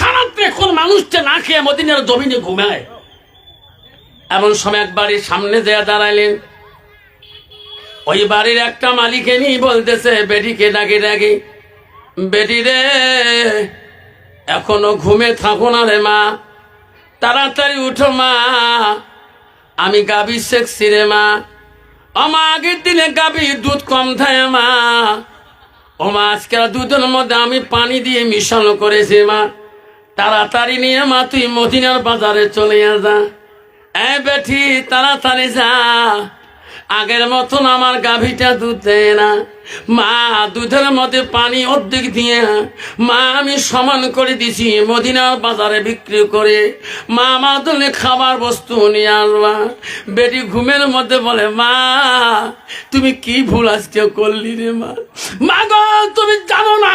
সারাত্রে কোন মানুষটা না খেয়ে মদিনার জমিনে ঘুমায়। এমন সময় এক বাড়ির সামনে যেয়ে দাঁড়াইলেন। ওই বাড়ির একটা মালিকে নিয়ে বলতেছে বেটিকে ডাকে ডাকে? বেটি রে, এখনও ঘুমে থাকো না রে মা। তাড়াতাড়ি উঠো মা। আমি গাবি শেখছি রে মা। আমা আগের দিনে গাবি দুধ কম থাকে মা। ও মা আজকের দুধের মধ্যে আমি পানি দিয়ে মিশানো করেছি মা। তাড়াতাড়ি নিয়ে মা, তুই মদিনার বাজারে চলে যা। এ বেঠি তাড়াতাড়ি যা। আগের মতন আমার গাভীটা দুধ দেয় না। মা, দুধের মধ্যে পানি অর্ধেক দিয়ে মা, আমি সমান করে দিছি মদিনার বাজারে বিক্রি করে। মা, আমার জন্য খাবার বস্তু নিয়ে আসবা বেটি ঘুমের মধ্যে বলে, মা, তুমি কি ভুল আজকে করলি রে মা? মা গো, তুমি জানো না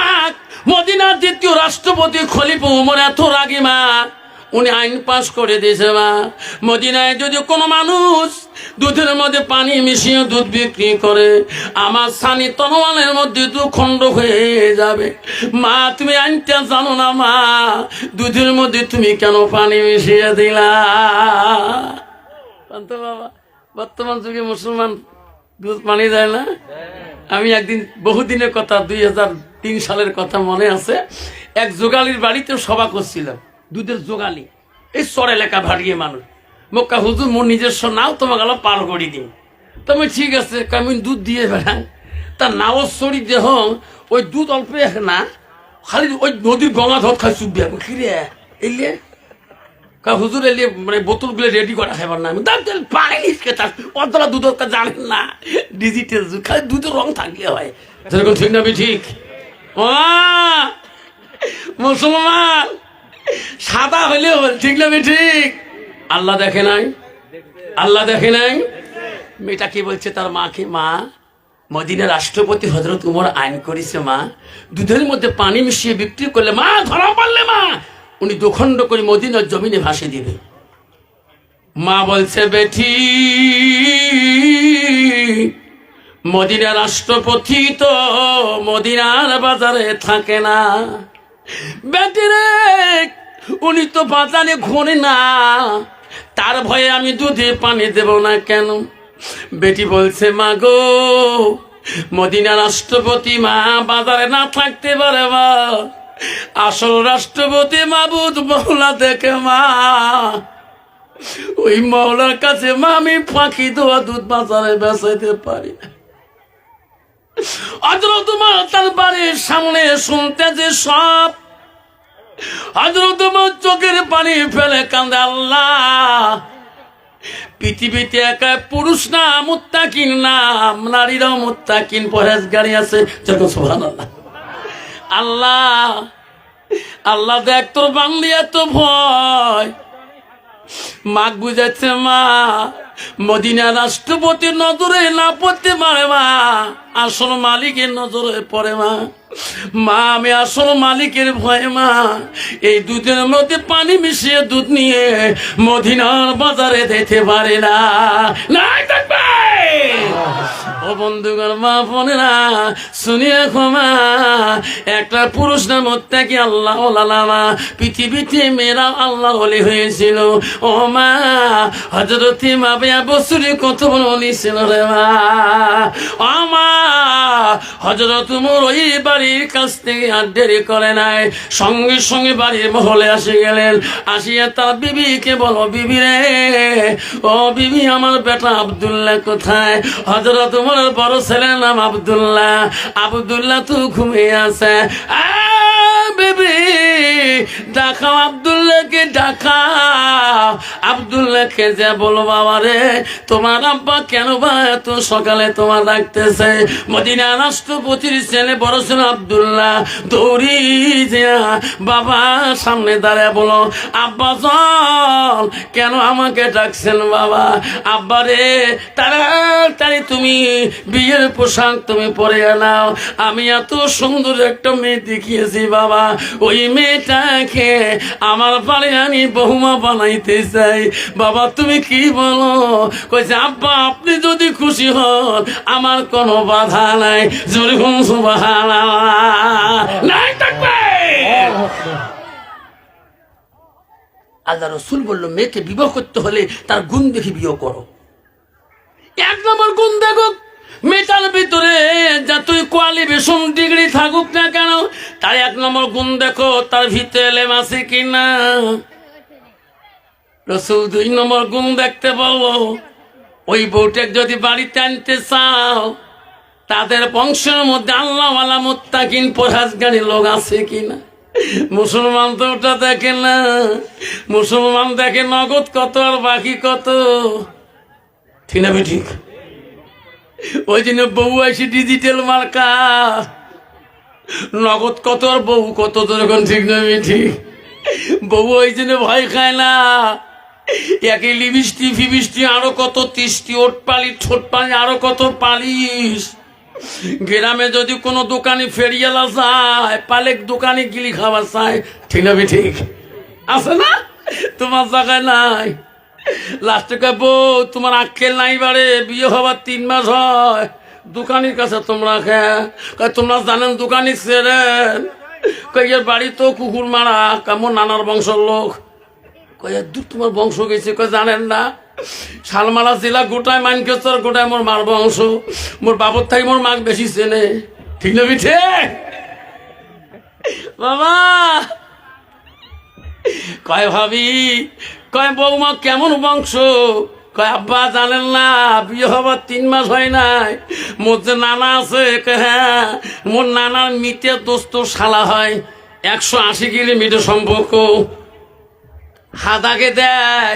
মদিনার দ্বিতীয় রাষ্ট্রপতি খলিফা উমর এত রাগি মা। উনি আইন পাশ করে দিয়েছে মা। মদিনায় যদি কোনো মানুষ দুধের মধ্যে পানি মিশিয়ে দুধ বিক্রি করে, আমার সানি তনোয়ালের মধ্যে দু খণ্ড হয়ে যাবে। মা, তুমি আইনটা জানো না মা। দুধের মধ্যে তুমি কেন পানি মিশিয়ে দিলা? বাবা, বর্তমান যুগে মুসলমান দুধ পানি দেয় না? আমি একদিন বহুদিনের কথা, দুই হাজার তিন সালের কথা মনে আছে, এক যোগালির বাড়িতে সভা করছিলাম, দুধের যোগালি এই চর এলাকা ভারিয়ে মানুষ। মক্কা হুজুর, মোর নিজস্ব নাও তোমাকে গেল পার করে দিন। তুমি ঠিক আছে আমি দুধ দিয়ে বেড়াই। তার নাও সরি দেহ, ওই দুধ অল্প না, খালি ওই নদীর গঙ্গা ধর খাই চুপ দিয়ে। কিরে এলে? কা হুজুর এলে মানে বোতলগুলো রেডি করা খাইবার না। আমি তেল, পানি নিচকে তার। অতলা দুধ জানেন না। ডিজিটাল খালি দুধের রং থাকলে হয়। যেরকম ঠিক না ঠিক? মুসলমান! সাদা হইলে হল, ঠিক না ঠিক আল্লাহ দেখে নাই? আল্লাহ দেখে নাই? মেয়েটা কি বলছে, তার মাকে মা? মদিনার রাষ্ট্রপতি হজরত উমর আইন করেছে মা। দুধের মধ্যে পানি মিশিয়ে বিক্রি করলে মা ধরা পারলে মা। উনি দুখণ্ড করে মদিনার জমিনে ভাসে দিবে। মা বলছে, বেঠি মদিনার রাষ্ট্রপতি তো মদিনার বাজারে থাকে না। বেটি রে উনি তো বাজারে ঘোরে না। তার ভয়ে আমি দুধে পানি দেব না কেন? বেটি বলছে, মা গো, মদিনা রাষ্ট্রপতি মা বাজারে না থাকতে পারে মা। আসল রাষ্ট্রপতি মাবুদ মহলা দেখে মা। ওই মহলার কাছে মা, আমি ফাঁকি দেওয়া দুধ বাজারে বেচাইতে পারি না। হজরত তোমার তার বাড়ির সামনে শুনতে যে সব। হজরত তোমার চোখের পানি ফেলে কান্দে আল্লাহ। পৃথিবীতে একা পুরুষ না, মুত্তাকিন নাম নারীরাও মুত্তাকিন পরেশ গাড়ি আছে। যখন সোহান আল্লাহ আল্লাহ দেখ, তোর বাংলি এত ভয়। মাক বুঝাচ্ছে, মা। মদিনা রাষ্ট্রপতির নজরে না পড়তে পারে মা। আসল মালিকের নজরে পড়ে মা। মা, আমি আসল মালিকের ভয়ে মা। এই দুধের মধ্যে পানি মিশিয়ে দুধ নিয়ে মদিনার বাজারে দিতে পারে না। নাই থাকবে! ও বন্ধুগণ, মা বোনেরা, শুনিয়ে ক্ষমা। একটা পুরুষ নাম হত্যাকে আল্লাহ লালামা পৃথিবীতে মেয়েরা আল্লাহ হলে হয়েছিল। ও মা হজরতি মা বেয়া বসুরি কত বলেছিল রে মা। হজরত মোর ওই বাড়ির কাছ থেকে আর দেরি করে নাই। সঙ্গে সঙ্গে বাড়ির মহলে আসে গেলেন। আসিয়া তার বিবিকে বলো, বিবি রে, ও বিবি, আমার বেটা আবদুল্লাহ কোথায়? হজরত তোমার বড় ছেলের নাম আবদুল্লাহ। আবদুল্লাহ, তো ঘুমিয়ে আছে। বেবি দেখাও আবদুল্লাহকে দেখাও আবদুল্লাহকে যে বলো, বাবা রে, তোমার আব্বা কেন বা এত সকালে তোমার ডাকতেছে? মদিনা ছেলে বড় ছেলে আবদুল্লাহ। দৌড়ি বাবা সামনে দাঁড়ায় বলো কেন আমাকে ডাকছেন বাবা? আব্বা রে, তাড়াতাড়ি তুমি বিয়ের পোশাক তুমি পরে নাও। আমি এত সুন্দর একটা মেয়ে দেখিয়েছি বাবা। ওই মেয়েটাকে আমার বাড়ি আমি বহুমা বানাইতে চাই। বাবা, তুমি কি বলো? কইছে, আব্বা, আপনি যদি খুশি হন, আমার কোনো বাধা নাই। সুবাহ নাই থাকবে! আল্লাহ রসুল বলল মেয়েকে বিবাহ করতে হলে তার গুণ দেখে বিয়ে করো। এক নম্বর গুণ দেখো মেয়েটার ভিতরে যতই কোয়ালিফিকেশন ডিগ্রি থাকুক না কেন তার এক নম্বর গুণ দেখো তার ভিতরে আছে কিনা রসুল দুই নম্বর গুণ দেখতে বলল ওই বউটেক যদি বাড়িতে আনতে চাও তাদের বংশের মধ্যে আল্লাহওয়ালা মোত্তাকিন পরহাজগারি লোক আছে কিনা? মুসলমান তো ওটা দেখে না। মুসলমান দেখে নগদ কত আর বাকি কত? ঠিক না ঠিক ওই জন্য বউ আছে ডিজিটাল মার্কা নগদ কত আর বউ কত তো যখন ঠিক না ঠিক বউ ওই জন্য ভয় খায় না। একে লিবিষ্টি ফিবিষ্টি আরও কত তিষ্টি ওট পালি ঠোঁট পালি আরও কত পালিশ। গ্রামে যদি কোনো দোকানে ফেরিয়ালা যায়, পালেক দোকানে গিলি খাবার চায়, ঠিক না ঠিক আছে না? তোমার জায়গায় নাই। লাস্টে বউ তোমার আক্কেল নাই বাড়ে, বিয়ে হবার তিন মাস হয়। দোকানির কাছে তোমরা খেয়ে তোমরা জানেন দোকানি ছেড়েন কই এর বাড়ি তো কুকুর মারা কেমন নানার বংশের লোক। কয় এর দূর তোমার বংশ গেছে, কয়, জানেন না? শালমালা জেলা গোটায় মানকেশ্বর, গোটায় মোর মার বংশ মোর বাবর থাকি মোর মাক বেশি চেনে। ঠিক না বিঠে বাবা! কয় ভাবি, কয় বৌমা, কেমন বংশ? কয় আব্বা, জানেন না, বিয়ে হবার তিন মাস হয় নাই। মোর যে নানা আছে হ্যাঁ মোর নানার মিতে দোস্ত শালা হয়। একশো আশি কিলোমিটার সম্পর্ক। হাতাকে দেয়।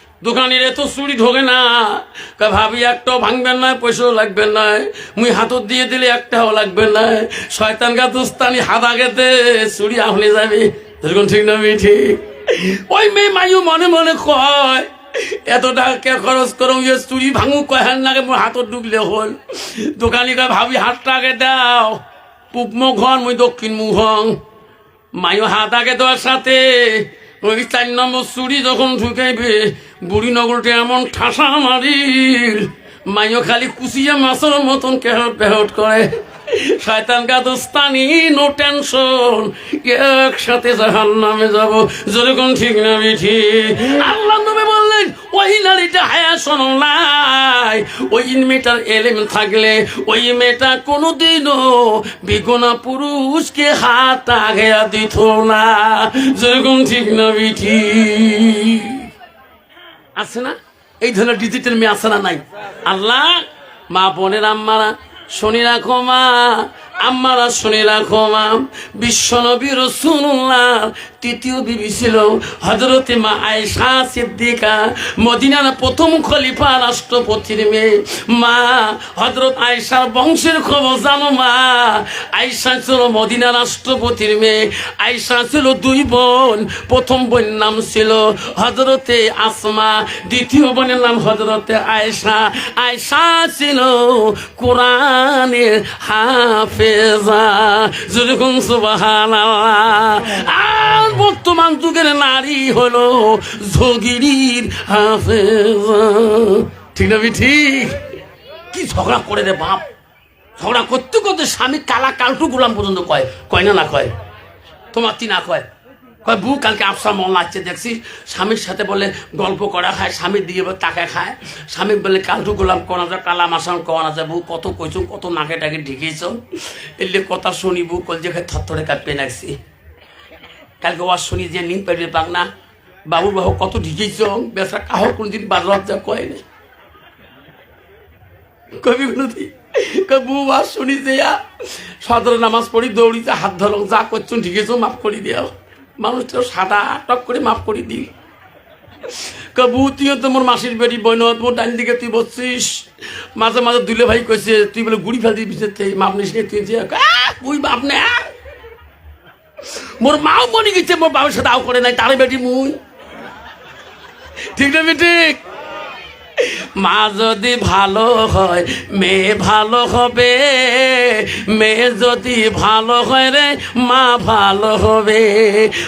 দোকানের এত চুরি ঢোকে না। ভাবি, একটাও ভাঙবেন না, পয়সাও লাগবে না। মুই হাতত দিয়ে দিলে একটাও লাগবে না। শয়তান গা দুস্তানি, হাত আগেতে চুরি আহলে যাবে। এরকম ঠিক না ঠিক? ওই মেয়ে মায়ু মনে মনে কয়, এত টাকা খরচ করো ইয়ে চুরি ভাঙু কয় হ্যান লাগে মোর হাতত ডুবলে হল। দোকানি কয় ভাবি, হাতটা আগে দাও। পূব মুখ হন, মুই দক্ষিণ মুখ হং মায়ু হাত আগে দেওয়ার সাথে ওই চার নম্বর চুরি যখন ঢুকাইবে, বুড়ি নগরটা এমন ঠাসা মারিল, মাইও খালি কুচিয়া মাছের মতন কেহট পেহট করে। শয়তান গাদস্তানি নো টেনশন একসাথে জাহান নামে যাব। যেরকম ঠিক না আল্লাহ নবী বললেন, ওই নারীটা হায়া শোনো নাই। ওই মেয়েটার এলেম থাকলে ওই মেয়েটা কোনোদিনও পুরুষকে হাত আগে দিত না। যেরকম ঠিক না বিঠি আছে না? এই ধরনের ডিজিটাল মেয়ে আছে না নাই? আল্লাহ, মা বোনের আম্মারা শুনে রাখো মা আম্মারা শুনে রাখো মা বিশ্ব নবী রসুল্লাহ তৃতীয় বিবি ছিল হজরতে মা আয়েশা সিদ্দিকা, মদিনার প্রথম খলিফা, রাষ্ট্রপতির মেয়ে। মা হজরত আয়েশার বংশের খবর জানো মা, আয়েশা ছিল মদিনা রাষ্ট্রপতির মেয়ে। আয়েশা ছিল দুই বোন, প্রথম বোন নাম ছিল হজরতে আসমা, দ্বিতীয় বোনের নাম হজরতে আয়েশা। আয়েশা ছিল কোরআনের বর্তমান যুগের নারী হলো যোগিরির ঠিক না ঠিক? কি ঝগড়া করে রে বাপ? ঝগড়া করতে করতে স্বামী কালা কালটু গুলাম পর্যন্ত কয় কয় না না কয়? তোমার কি না কয়? কয়, বউ, কালকে আফসা মন লাগছে দেখছি স্বামীর সাথে বলে গল্প করা খায় স্বামীর দিকে বলে তাকে খায়। স্বামী বলে কালটু গোলাম করা যায় কালা মাসান করা যায় বউ, কত কইছ, কত নাকে টাকে ঢেকেছ? এলে কথা শুনি, বউ কল যে থরথরে কাঁপে নাকছি কালকে ওয়াজ শুনি যে নিন পাইবে পাক না। বাবুর বাবু কত ঢিকেছ? বেসরা কাহর কোনদিন বাজার যা কয় না কবি গুলোতে বউ বাস শুনি যে সদর নামাজ পড়ি দৌড়িতে হাত ধরো, যা করছ ঠিকেছ মাফ করে দিও তো সাদা টক করে মাফ করে দিই তুইও তো মোর মাসির বেরি বইনত মোর ডাইন দিকে তুই বসছিস। মাঝে মাঝে দুলে ভাই কইছে, তুই বলে গুড়ি ফেলতে বিচেছে মাপ নিস তুই যে বাপ নে? মোর মাও মনে গেছে, মোর বাবার সাথে আও করে নাই, তারে বেটি মুই। ঠিক না ঠিক মা যদি ভালো হয়, মেয়ে ভালো হবে। মেয়ে যদি ভালো হয় রে, মা ভালো হবে।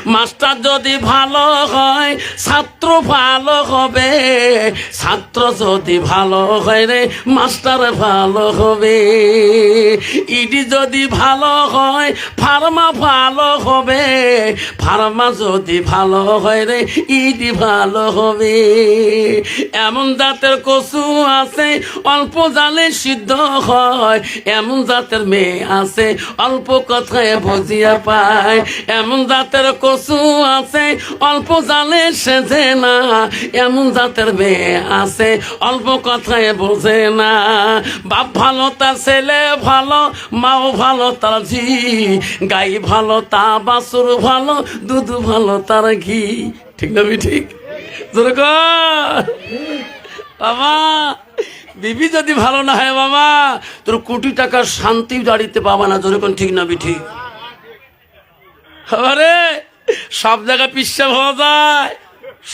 মাস্টার যদি ভালো হয়, ছাত্র ভালো হবে। ছাত্র যদি ভালো হয় রে, মাস্টার ভালো হবে। ইডি যদি ভালো হয়, ফার্মা ভালো হবে। ফার্মা যদি ভালো হয় রে, ইডি ভালো হবে। এমন জাতের কচু আছে, অল্প জালে সিদ্ধ হয়। এমন জাতের মেয়ে আছে, অল্প কথায় বুঝিয়া পায়। এমন জাতের কচু আছে, অল্প জালে সেজে না। এমন জাতের মেয়ে আছে, অল্প কথায় বোঝে না। বাপ ভালো, তার ছেলে ভালো, মাও ভালো, তার ঝি। গাই ভালো, তা বাসুর ভালো, দুধ ভালো, তার ঘি। ঠিক না ঠিক? জোরে। বাবা, বিবি যদি ভালো না হয় বাবা, তোর কোটি টাকার শান্তি দাঁড়িতে পাবা না যেরকম ঠিক না বি ঠিক আরে সব জায়গায় পিসা হওয়া যায়।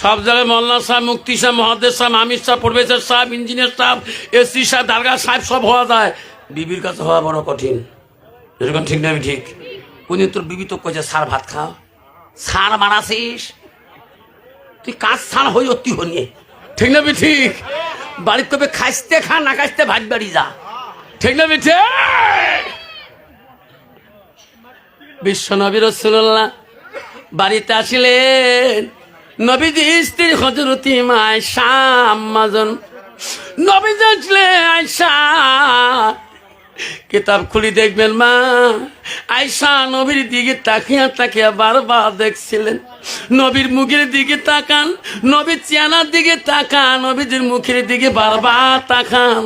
সব জায়গায় মল্লা সাহেব, মুক্তি সাহেব, মহাদেব সাহেব, আমির সাহেব, প্রফেসর সাহেব, ইঞ্জিনিয়ার সাহেব, এসি সাহেব, দারগা সাহেব, সব হওয়া যায়। বিবির কাছে হওয়া বড় কঠিন। যেরকম ঠিক না ঠিক কোনদিন তোর বিবি তো কইছে, সার ভাত খাও। সার মারাছিস? তুই কাজ সার হই, অতি হনিয়ে। ঠিক না ঠিক বাড়ির তবে খাইতে খা না খাইতে ভাত বাড়ি যা। ঠিক না বি ঠিক বিশ্ব নবী রসুল্লাহ বাড়িতে আসিলেন। নবীজি স্ত্রী হজরতি মায় শাম আম্মাজন নবীজি আসলে আয়সা কিতাব খুলি দেখবেন মা। আয়সা নবীর দিকে তাকিয়া তাকিয়া বারবার দেখছিলেন। নবীর মুখের দিকে তাকান, নবীর চেয়ানার দিকে তাকান নবীর মুখের দিকে বারবার তাকান।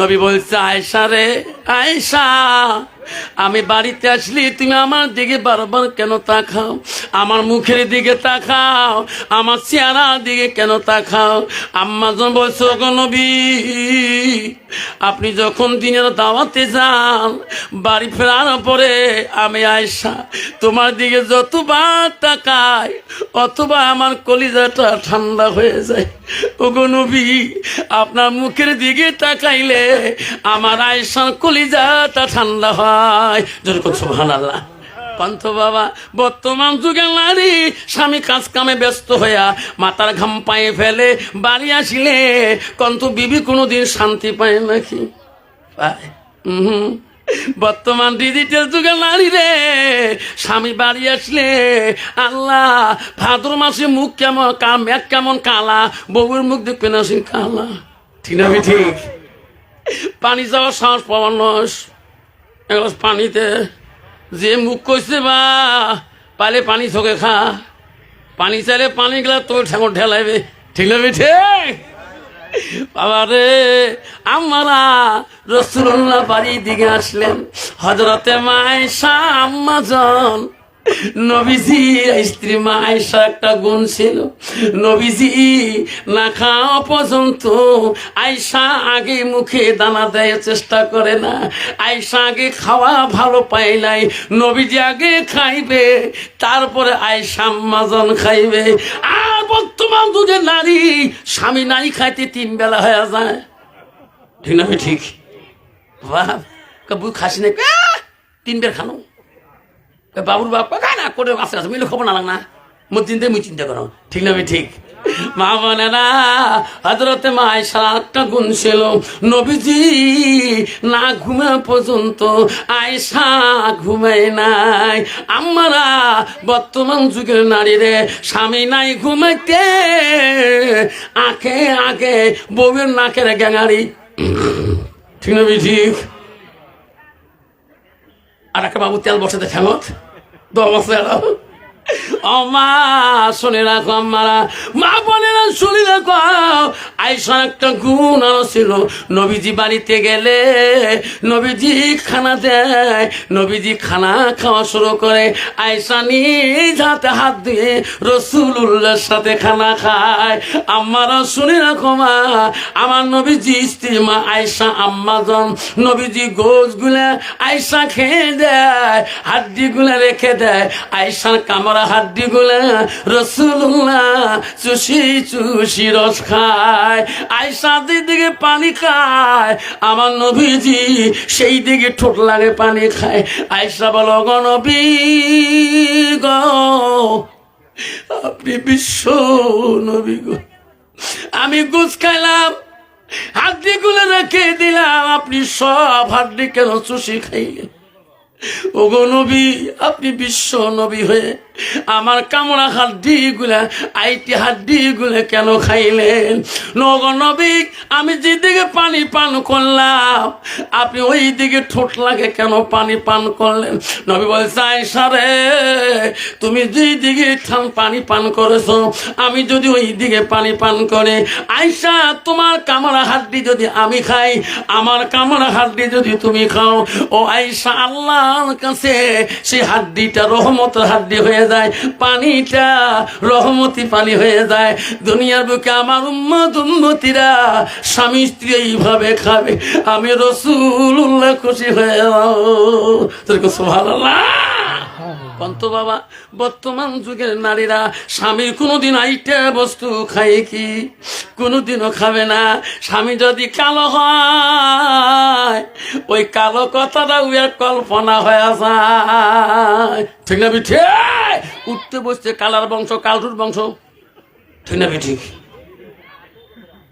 নবী বলছে আয়সা রে আয়সা আমি বাড়িতে আসলি, তুমি আমার দিকে বারবার কেন তাকাও? আমার মুখের দিকে তাকাও, আমার চেহারার দিকে কেন তাকাও? আম্মা বলছো নবী, আপনি যখন দিনের দাওয়াতে যান, বাড়ি ফেরার পরে আমি আয়সা তোমার দিকে যতবার তাকাই, অথবা আমার কলিজাটা ঠান্ডা হয়ে যায়। ওগো নবী, আপনার মুখের দিকে তাকাইলে আমার আয়সার কলিজাটা ঠান্ডা হয়। যেরকম সুহান আল্লাহ পান্থ বাবা, বর্তমান যুগে নারী স্বামী কাজ কামে ব্যস্ত হইয়া মাথার ঘাম পায়ে ফেলে বাড়ি আসিলে কন্ত বিবি কোনোদিন শান্তি পায় নাকি? পায় হুম বর্তমান ডিজিটাল যুগে নারী রে, স্বামী বাড়ি আসলে আল্লাহ, ভাদ্র মাসে মুখ কেমন মেঘ কেমন কালা, বউয়ের মুখ দেখবে না কালা। ঠিক না ঠিক? পানি যাওয়ার সাহস পাওয়ার নস। এক গ্লাস পানিতে যে মুখ কইছে বা, পালে পানি চোখে খা। পানি চাইলে পানি গেলা তোর ঠেঙর ঠেলাইবে ঠিক না বে ঠিক বাবা রে আমারা রসুল্লাহ বাড়ির দিকে আসলেন। হজরতে মায় আম্মাজন নবীজি স্ত্রী মা একটা গুণ ছিল। নবীজি না খাওয়া পর্যন্ত আয়সা আগে মুখে দানা দেয় চেষ্টা করে না। আয়সা আগে খাওয়া ভালো পাই নাই। নবীজি আগে খাইবে, তারপরে আয়সা আম্মাজন খাইবে। আর বর্তমান যুগে নারী স্বামী নাই খাইতে তিন বেলা হয়ে যায়। ঠিক না ঠিক? বাহ খাসি না! তিন বের খানো। বাবুর বাপ কাকা না করে আছে আছে মিলে খবর না লাগ না মোর চিন্তা মুই চিন্তা করো। ঠিক না, ঠিক। মা না হজরতে মায় সাতটা গুণ ছিল। নবীজি না ঘুমা পর্যন্ত আয়সা ঘুমায় নাই। আমরা বর্তমান যুগের নারীরে স্বামী নাই ঘুমাইতে। আঁকে আঁকে বউয়ের নাকের গ্যাঙারি। ঠিক না, ঠিক। আর একটা বাবু তেল বসাতে ঠেঙত দশ বছর ও মা, শুনে রাখো আমারা মা শুনে রাখো। আইসা একটা গুণ নবীজি বাড়িতে গেলে নবীজি খানা দেয়, নবীজি খানা খাওয়া শুরু করে। আয়সা নিজ হাতে হাত দিয়ে সাথে খানা খায়। আমারা শুনে রাখো মা, আমার নবীজি স্ত্রী মা আয়সা আম্মাজন, নবীজি গোসগুলা আয়সা খেয়ে দেয় হাড্ডি গুলা রেখে দেয়। আয়সার কামড়া কামড়া হাড্ডি গুলা রসুল্লাহ চুষি চুষি রস খায়। আয়সা দিকে পানি খায়, আমার নবীজি সেই দিকে ঠোঁট লাগে পানি খায়। আয়সা বলো গণবী গ, আপনি বিশ্ব নবী গো। আমি গুছ খাইলাম হাড্ডি গুলো রেখে দিলাম, আপনি সব হাড্ডি কেন চুষি খাইলেন? ওগো নবী, আপনি বিশ্ব নবী হয়ে আমার কামড়া হাড্ডি গুলা, আইটি হাড্ডি গুলা কেন খাইলেন? নগ নবী, আমি যেদিকে পানি পান করলাম, আপনি ওই দিকে ঠোঁট লাগে কেন পানি পান করলেন? নবী বলছে আয়সা রে, তুমি যেই দিকে ঠান পানি পান করেছ, আমি যদি ওই দিকে পানি পান করে আয়সা তোমার কামড়া হাড্ডি যদি আমি খাই, আমার কামড়া হাড্ডি যদি তুমি খাও। ও আয়সা আল্লাহর কাছে সেই হাড্ডিটা রহমতের হাড্ডি হয়ে যায়, পানিটা রহমতি পানি হয়ে যায়। দুনিয়ার বুকে আমার উম্মত উন্মতিরা স্বামী স্ত্রী এইভাবে খাবে। আমি রসুল খুশি হয়ে যাও তোর ভালো না কন্ত বাবা বর্তমান যুগের নারীরা স্বামীর কোনোদিন আইটে বস্তু খায় কি? কোনোদিনও খাবে না। স্বামী যদি কালো হয়, ওই কালো কথাটা উয়ার কল্পনা হয়ে যায়। ঠিক না বিঠে? উঠতে বসতে কালার বংশ কালটুর বংশ। ঠিক না ঠিক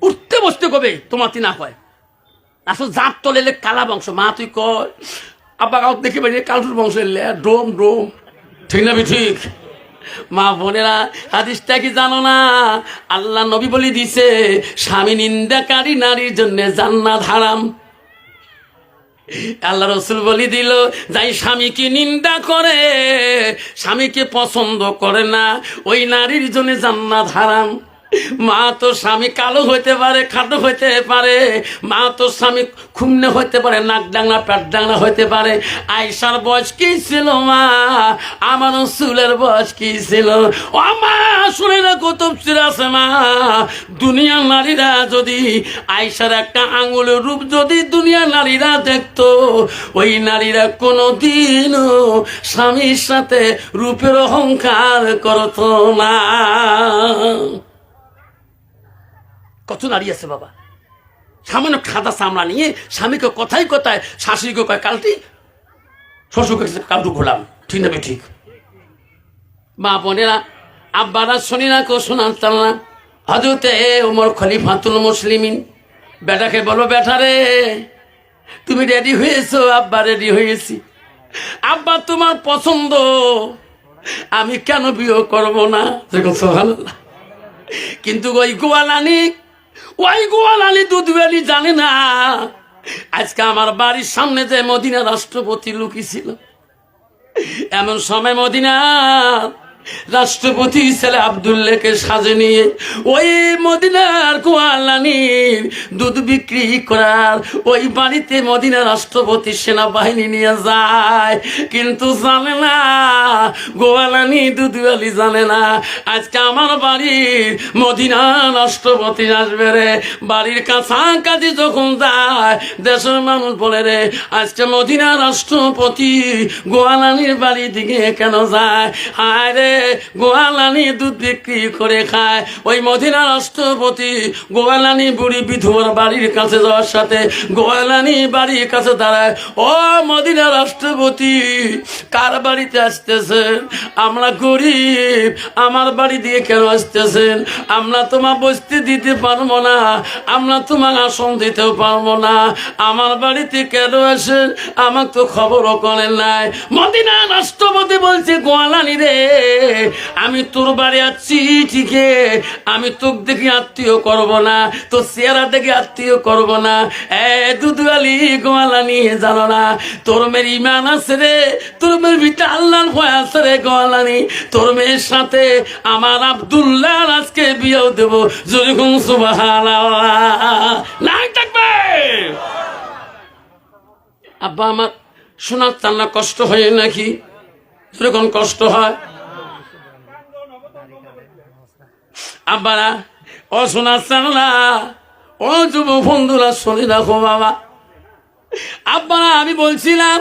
উঠতে বসতে কবে? তোমার না হয়। আসলে জাত তলে কালা বংশ। মা, তুই কয় আব্বা কাউ দেখে পারি কালটুর বংশ এলে ডোম ডোম। ঠিক না ঠিক মা বোনেরা, হাদিসটা কি জানো না? আল্লাহ নবী বলি দিছে স্বামী নিন্দাকারী নারীর জন্য জান্নাত হারাম। আল্লাহ রসুল বলি দিল, যাই স্বামীকে নিন্দা করে, স্বামীকে পছন্দ করে না, ওই নারীর জন্য জান্নাত হারাম। মা তো স্বামী কালো হইতে পারে, খাটো হইতে পারে। মা তো স্বামী খুমনে হইতে পারে, নাক ডাংনা পেট ডাংনা হইতে পারে। আয়সার বয়স কি ছিল, মা? আমার চুলের বয়স কি ছিল? ও মা, শুনে না কৌতুব আছে, মা। দুনিয়ার নারীরা যদি আয়সার একটা আঙুলের রূপ যদি দুনিয়ার নারীরা দেখতো, ওই নারীরা কোনো দিনও স্বামীর সাথে রূপের অহংকার করতো না। কত নারী আছে বাবা। সামান্য খাদা চামড়া নিয়ে স্বামীকে কথাই কথায়, শাশুড়িকে কয়, কালটি শ্বশুরকে কালটু ঘোলাম। ঠিক না ঠিক? মা বোনেরা আব্বারা শুনি না কেউ শোনাতাম না। হজরতে ওমর খলিফাতুল মুসলিমিন, বেটাকে বলো বেটা রে, তুমি রেডি হয়েছো? আব্বা রেডি হয়েছি। আব্বা, তোমার পছন্দ, আমি কেন বিয়ে করব না? কিন্তু ওই গোয়ালানি ওই গোয়াল দুধ বেলি জানে না। আজকে আমার বাড়ির সামনে যে মদিনা রাষ্ট্রপতি লুকিয়েছিল, এমন সময় মদিনা রাষ্ট্রপতি ছেলে আবদুল্লাহকে সাজে নিয়ে ওই মদিনার গোয়ালানির দুধ বিক্রি করার ওই বাড়িতে মদিনা রাষ্ট্রপতি সেনাবাহিনী নিয়ে যায়। কিন্তু জানে না গোয়ালানি দুধওয়ালি জানে না। আজকে আমার বাড়ির মদিনা রাষ্ট্রপতি আসবে রে। বাড়ির কাছাকাছি যখন যায়, দেশের মানুষ বলে রে, আজকে মদিনা রাষ্ট্রপতি গোয়ালানির বাড়ি দিকে কেন যায়? হায় রে গোয়ালানি দুধ বিক্রি করে খায়। ওই মদিনা রাষ্ট্রপতি গোয়ালানি বুড়ি বিধুয়ার বাড়ির কাছে যাওয়ার সাথে গোয়ালানি বাড়ির কাছে দাঁড়ায়। ও মদিনা রাষ্ট্রপতি, কার বাড়িতে আসতেছেন? আমরা গরিব, আমার বাড়ি দিয়ে কেন আসতেছেন? আমরা তোমার বসতে দিতে পারব না, আমরা তোমার আসন দিতেও পারব না। আমার বাড়িতে কেন আসেন? আমার তো খবরও করেন নাই। মদিনা রাষ্ট্রপতি বলছে, গোয়ালানি রে আমি তোর বাড়ি আছি, ঠিকে। আমি তোক দেখে আত্মীয় করব না, তোর চেহারা দেখে আত্মীয় করব না। এ দুধওয়ালি গোয়ালানি জানো না, তোর মেয়ের ইমান আছে রে, তোর মেয়ের ভিতরে আল্লাহর আছে রে গোয়ালানি তোর মেয়ের সাথে আমার আব্দুল্লাহ আজকে বিয়েও দেব সুবাহ নাই থাকবে। আব্বা, আমার শোনার চান্না কষ্ট হয় নাকি? যেরকম কষ্ট হয়? আব্বারা, ও শোনার চান্না ও যুব বন্ধুরা শুনে রাখো বাবা। আব্বারা, আমি বলছিলাম,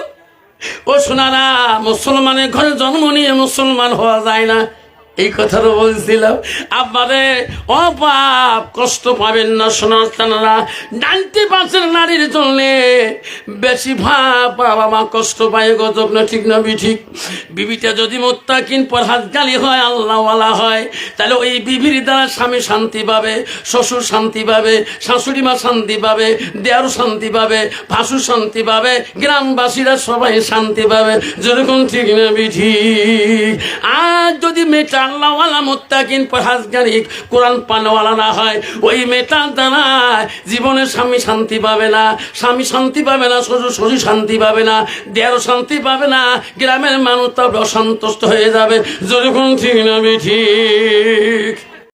ও শোনারা মুসলমানের ঘরে জন্ম নিয়ে মুসলমান হওয়া যায় না। এই কথাটা বলছিলাম, আব্বারে, ও বাপ, কষ্ট পাবেন না টানারা নাইনটি পার্সেন্ট নারীর জন্য বেশি ভাব, বাবা মা কষ্ট পায়, গজব না ঠিক না বি ঠিক বিবিটা যদি মোত্তাকিন পরহাজ গালি হয়, আল্লাহওয়ালা হয়, তাহলে ওই বিবির দ্বারা স্বামী শান্তি পাবে, শ্বশুর শান্তি পাবে, শাশুড়ি মা শান্তি পাবে দেয়ারও শান্তি পাবে ভাসু শান্তি পাবে, গ্রামবাসীরা সবাই শান্তি পাবে। যেরকম ঠিক না বি ঠিক আর যদি মেয়েটা আল্লাহওয়ালা মোত্তাকিন, পরহাজগারিক, কোরআন পানওয়ালা না হয়। ওই মেয়েটার দ্বারা জীবনে স্বামী শান্তি পাবে না, স্বামী শান্তি পাবে না, শ্বশুর শ্বশুর শান্তি পাবে না দেয়ারও শান্তি পাবে না, গ্রামের মানুষ তার অসন্তুষ্ট হয়ে যাবে। যেরকম ঠিক না ঠিক